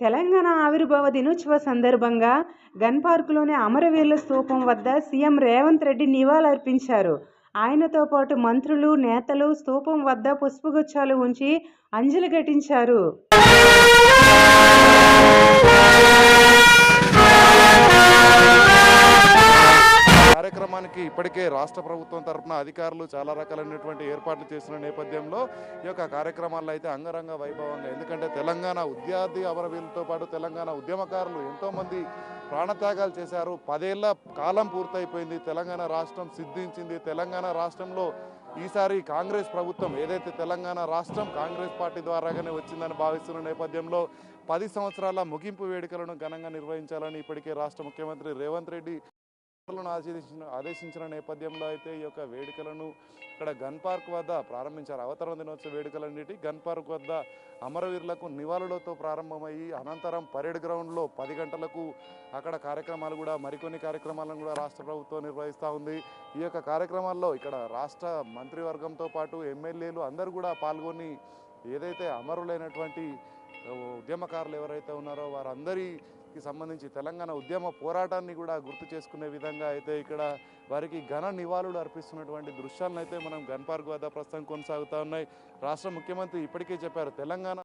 తెలంగాణ ఆవిర్భావ దినోత్సవ సందర్భంగా గన్ పార్కులోని అమరవీరుల స్తూపం వద్ద సీఎం రేవంత్ రెడ్డి నివాళులర్పించారు. ఆయనతో పాటు మంత్రులు నేతలు స్తూపం వద్ద పుష్పగుచ్చాలు ఉంచి అంజలి ఘటించారు. దానికి ఇప్పటికే రాష్ట్ర ప్రభుత్వం తరఫున అధికారులు చాలా రకాలైనటువంటి ఏర్పాట్లు చేసిన నేపథ్యంలో ఈ యొక్క కార్యక్రమాల్లో అయితే అంగరంగ వైభవంగా ఎందుకంటే తెలంగాణ ఉద్యార్థి అమరవీరులతో పాటు తెలంగాణ ఉద్యమకారులు ఎంతోమంది ప్రాణత్యాగాలు చేశారు. పదేళ్ళ కాలం పూర్తయిపోయింది. తెలంగాణ రాష్ట్రం సిద్ధించింది. తెలంగాణ రాష్ట్రంలో ఈసారి కాంగ్రెస్ ప్రభుత్వం ఏదైతే తెలంగాణ రాష్ట్రం కాంగ్రెస్ పార్టీ ద్వారాగానే వచ్చిందని భావిస్తున్న నేపథ్యంలో పది సంవత్సరాల ముగింపు వేడుకలను ఘనంగా నిర్వహించాలని ఇప్పటికే రాష్ట్ర ముఖ్యమంత్రి రేవంత్ రెడ్డి అధికారులను ఆదేశించిన ఆదేశించిన నేపథ్యంలో అయితే ఈ యొక్క వేడుకలను ఇక్కడ గన్ పార్క్ వద్ద ప్రారంభించారు. అవతరణ దినోత్సవ వేడుకలన్నిటి గన్ పార్క్ వద్ద అమరవీరులకు నివాళులతో ప్రారంభమయ్యి అనంతరం పరేడ్ గ్రౌండ్లో పది గంటలకు అక్కడ కార్యక్రమాలు కూడా మరికొన్ని కార్యక్రమాలను కూడా రాష్ట్ర ప్రభుత్వం నిర్వహిస్తూ ఉంది. ఈ యొక్క కార్యక్రమాల్లో ఇక్కడ రాష్ట్ర మంత్రివర్గంతో పాటు ఎమ్మెల్యేలు అందరూ కూడా పాల్గొని ఏదైతే అమరులైనటువంటి ఉద్యమకారులు ఎవరైతే ఉన్నారో వారందరి వారికి సంబంధించి తెలంగాణ ఉద్యమ పోరాటాన్ని కూడా గుర్తు చేసుకునే విధంగా అయితే ఇక్కడ వారికి ఘన నివాళులు అర్పిస్తున్నటువంటి దృశ్యాలను అయితే మనం గన్ పార్క్ వద్ద ప్రస్తుతం కొనసాగుతూ ఉన్నాయి. రాష్ట్ర ముఖ్యమంత్రి ఇప్పటికే చెప్పారు తెలంగాణ